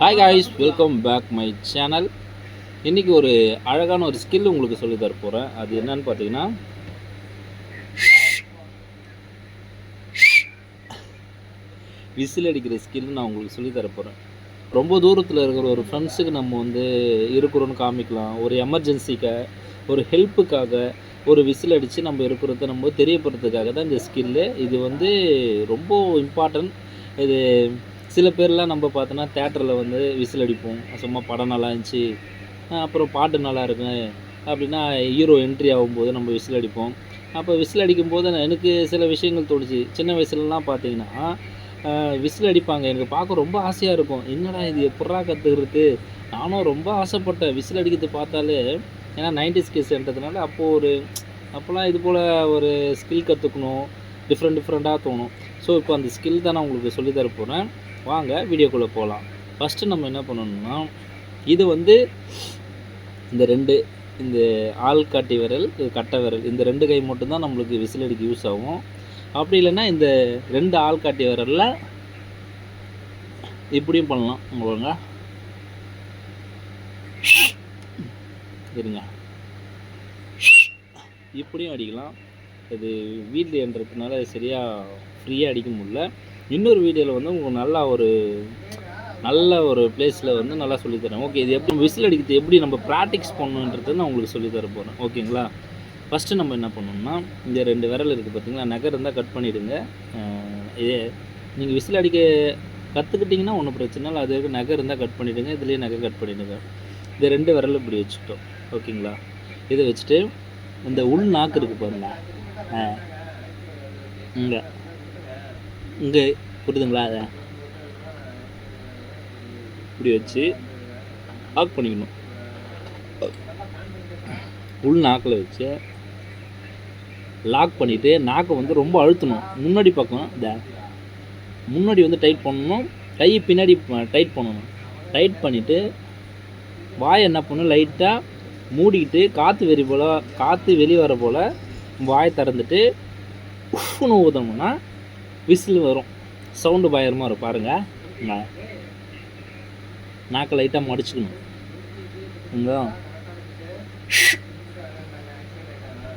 Hi guys welcome back my channel இன்றைக்கி ஒரு அழகான ஒரு ஸ்கில் உங்களுக்கு சொல்லி தர போகிறேன் அது என்னன்னு பார்த்தீங்கன்னா விசில் அடிக்கிற ஸ்கில் நான் உங்களுக்கு சொல்லி தர போகிறேன் ரொம்ப தூரத்தில் இருக்கிற ஒரு ஃப்ரெண்ட்ஸுக்கு நம்ம வந்து இருக்கிறோன்னு காமிக்கலாம். ஒரு எமர்ஜென்சிக்காக ஒரு ஹெல்ப்புக்காக ஒரு விசில் அடித்து நம்ம இருக்கிறத நம்ம தெரியப்படுறதுக்காக தான் இந்த ஸ்கில்லு இது வந்து ரொம்ப இம்பார்ட்டன்ட் இது சில பேர்லாம் நம்ம பார்த்தோன்னா தேட்டரில் வந்து விசில் அடிப்போம். சும்மா படம் நல்லா இருந்துச்சு. அப்புறம் பாட்டு நல்லா இருக்கு. அப்படின்னா ஹீரோ என்ட்ரி ஆகும்போது நம்ம விசில் அடிப்போம். அப்போ விசில் அடிக்கும்போது எனக்கு சில விஷயங்கள் தோணுச்சு. சின்ன வயசுலலாம் பார்த்தீங்கன்னா விசில் அடிப்பாங்க. எனக்கு பார்க்க ரொம்ப ஆசையாக இருக்கும். என்னடா இது எப்படா கற்றுக்கிறது நானும் ரொம்ப ஆசைப்பட்டேன். விசில் அடிக்கிறது பார்த்தாலே ஏன்னா நைன்டிஸ் கேஸ்ன்றதுனால அப்போது ஒரு அப்போல்லாம் இது போல் ஒரு ஸ்கில் கற்றுக்கணும் டிஃப்ரெண்ட் டிஃப்ரெண்ட்டாக தோணும். ஸோ இப்போ அந்த ஸ்கில் தான் நான் உங்களுக்கு சொல்லித்தர போகிறேன் வாங்க வீடியோக்குள்ளே போகலாம் ஃபஸ்ட்டு நம்ம என்ன பண்ணணும்னா இது வந்து இந்த ரெண்டு இந்த ஆள்காட்டி விரல் கட்டை விரல் இந்த ரெண்டு கை மட்டும்தான் நம்மளுக்கு விசில் அடிக்க யூஸ் ஆகும். அப்படி இல்லைன்னா இந்த ரெண்டு ஆள்காட்டி விரலில் இப்படியும் பண்ணலாம். உங்களுங்க இருங்க. இப்படியும் அடிக்கலாம். இது வீட்லன்றதுனால சரியாக ஃப்ரீயாக அடிக்க முடியல. இன்னொரு வீடியோவில் வந்து உங்களுக்கு நல்லா ஒரு நல்ல ஒரு பிளேஸில் வந்து நல்லா சொல்லித்தரேன். ஓகே இது எப்படி விசில் அடிக்கிறது எப்படி நம்ம ப்ராக்டிக்ஸ் பண்ணுன்றது நான் உங்களுக்கு சொல்லித்தர போகிறேன் ஓகேங்களா ஃபஸ்ட்டு நம்ம என்ன பண்ணணும்னா இந்த ரெண்டு விரல் இருக்குது பார்த்தீங்களா நகர் இருந்தால் கட் பண்ணிவிடுங்க இதே நீங்கள் விசில் அடிக்க கற்றுக்கிட்டிங்கன்னா ஒன்றும் பிரச்சனை இல்லை. அது வரைக்கும் நகர் இருந்தால் கட் பண்ணிவிடுங்க இதுலேயே நகை கட் பண்ணிவிடுங்க இந்த ரெண்டு விரல் இப்படி வச்சுட்டோம் ஓகேங்களா இதை வச்சுட்டு இந்த உள் நாக்கு இருக்குது பாருங்கள் இங்கே. இங்கே புரியுதுங்களா அதை இப்படி வச்சு லாக் பண்ணிக்கணும். உள் நாக்கில் வச்சு லாக் பண்ணிவிட்டு நாக்கை வந்து ரொம்ப அழுத்தணும். முன்னாடி பக்கம் இந்த முன்னாடி வந்து டைட் பண்ணணும். கை பின்னாடி டைட் பண்ணணும். டைட் பண்ணிவிட்டு வாய் என்ன பண்ணணும்? லைட்டாக மூடிக்கிட்டு காற்று வெறி போல் காற்று வெளியே வர போல் வாய் திறந்துட்டு உஃப்னு ஊதணும்னா விசில் வரும். சவுண்டு பயங்கரமாக வரும். பாருங்கள் நான் நாக்கை லைட்டாக மடிச்சுக்கணும். இங்கே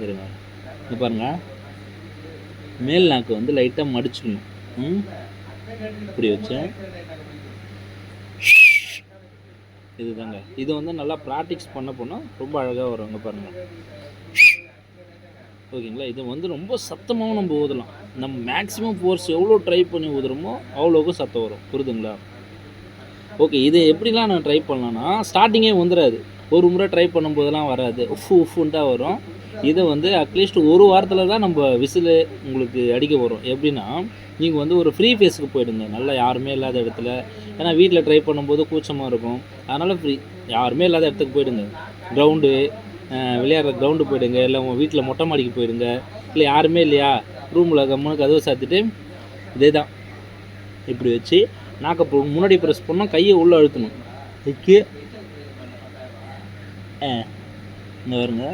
இருங்க. இங்கே பாருங்கள் மேல் நாக்கு வந்து லைட்டாக மடிச்சுக்கணும். ம்? இப்படி வச்சேன் இதுதாங்க. இது வந்து நல்லா ப்ராக்டிக்ஸ் பண்ண போனால் ரொம்ப அழகாக வரும். இங்கே பாருங்கள் ஓகேங்களா? இது வந்து ரொம்ப சத்தமாகவும் நம்ம ஊதலாம். நம்ம மேக்ஸிமம் ஃபோர்ஸ் எவ்வளோ ட்ரை பண்ணி ஊதுறோமோ அவ்வளோக்கும் சத்தம் வரும். புரியுதுங்களா? ஓகே இது எப்படிலாம் நான் ட்ரை பண்ணலான்னா ஸ்டார்டிங்கே வந்துடாது ஒரு முறை ட்ரை பண்ணும்போதெல்லாம் வராது. உஃபு உஃபுன்னு தான் வரும். இதை வந்து அட்லீஸ்ட் ஒரு வாரத்தில் தான் நம்ம விசில் உங்களுக்கு அடிக்க வரும். எப்படின்னா நீங்கள் வந்து ஒரு ஃப்ரீ ஃபேஸுக்கு போயிடுங்க. நல்லா யாருமே இல்லாத இடத்துல. ஏன்னா வீட்டில் ட்ரை பண்ணும்போது கூச்சமாக இருக்கும். அதனால் ஃப்ரீ யாருமே இல்லாத இடத்துக்கு போயிடுங்க. கிரவுண்டு விளையாடுற கிரவுண்டு போயிடுங்க இல்லை உங்கள் வீட்டில் மொட்டை மாடிக்கு போயிடுங்க இல்லை யாருமே இல்லையா? ரூமில் கம்முன்னு கதவை சாத்திட்டு இதே தான் இப்படி வச்சு நாக்கை முன்னாடி ப்ரெஸ் பண்ணோம் கையை உள்ளே அழுத்தணும். வைக்கு ஆ இங்கே வருங்க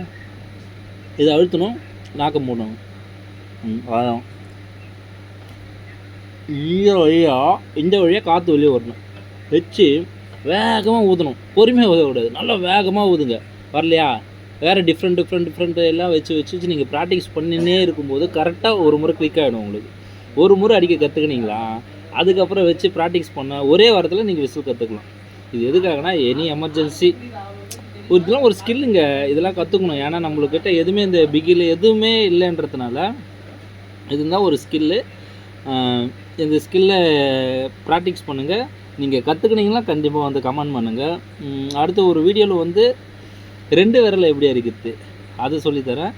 இதை அழுத்தணும் நாக்கை மூடணும். ம் அதான் இந்த வழியாக இந்த வழியாக காற்று வெளியே வரணும். வச்சு வேகமாக ஊதணும். பொறுமையாக ஊதக்கூடாது. நல்லா வேகமாக ஊதுங்க. வரலையா? வேறு டிஃப்ரெண்ட் டிஃப்ரெண்ட் டிஃப்ரெண்ட் எல்லாம் வச்சு வச்சு வச்சு நீங்கள் ப்ராக்டிஸ் பண்ணினே இருக்கும்போது கரெக்டாக ஒரு முறை கிளிக் ஆகிடும் உங்களுக்கு. ஒரு முறை அடிக்க கற்றுக்கினீங்களா அதுக்கப்புறம் வச்சு ப்ராக்டிஸ் பண்ண ஒரே வாரத்தில் நீங்கள் விசில் கற்றுக்கலாம் இது எதுக்காகனா எனி எமர்ஜென்சி ஒரு இதெல்லாம் ஒரு ஸ்கில்லுங்க இதெல்லாம் கற்றுக்கணும் ஏன்னா நம்மளுக்கிட்ட எதுவுமே இந்த பிகில் எதுவுமே இல்லைன்றதுனால இதுதான் ஒரு ஸ்கில்லு இந்த ஸ்கில்லை ப்ராக்டிஸ் பண்ணுங்கள் நீங்கள் கற்றுக்கினீங்கன்னா கண்டிப்பாக வந்து கமெண்ட் பண்ணுங்கள் அடுத்த ஒரு வீடியோவில் வந்து ரெண்டு விரல் எப்படி அரிக்கிறது அது சொல்லித்தரேன்.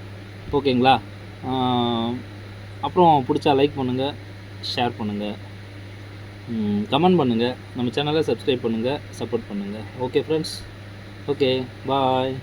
ஓகேங்களா? அப்புறம் பிடிச்சா லைக் பண்ணுங்கள் ஷேர் பண்ணுங்கள் கமெண்ட் பண்ணுங்கள் நம்ம சேனலை சப்ஸ்கிரைப் பண்ணுங்கள் சப்போர்ட் பண்ணுங்கள் ஓகே ஃப்ரெண்ட்ஸ் ஓகே பாய்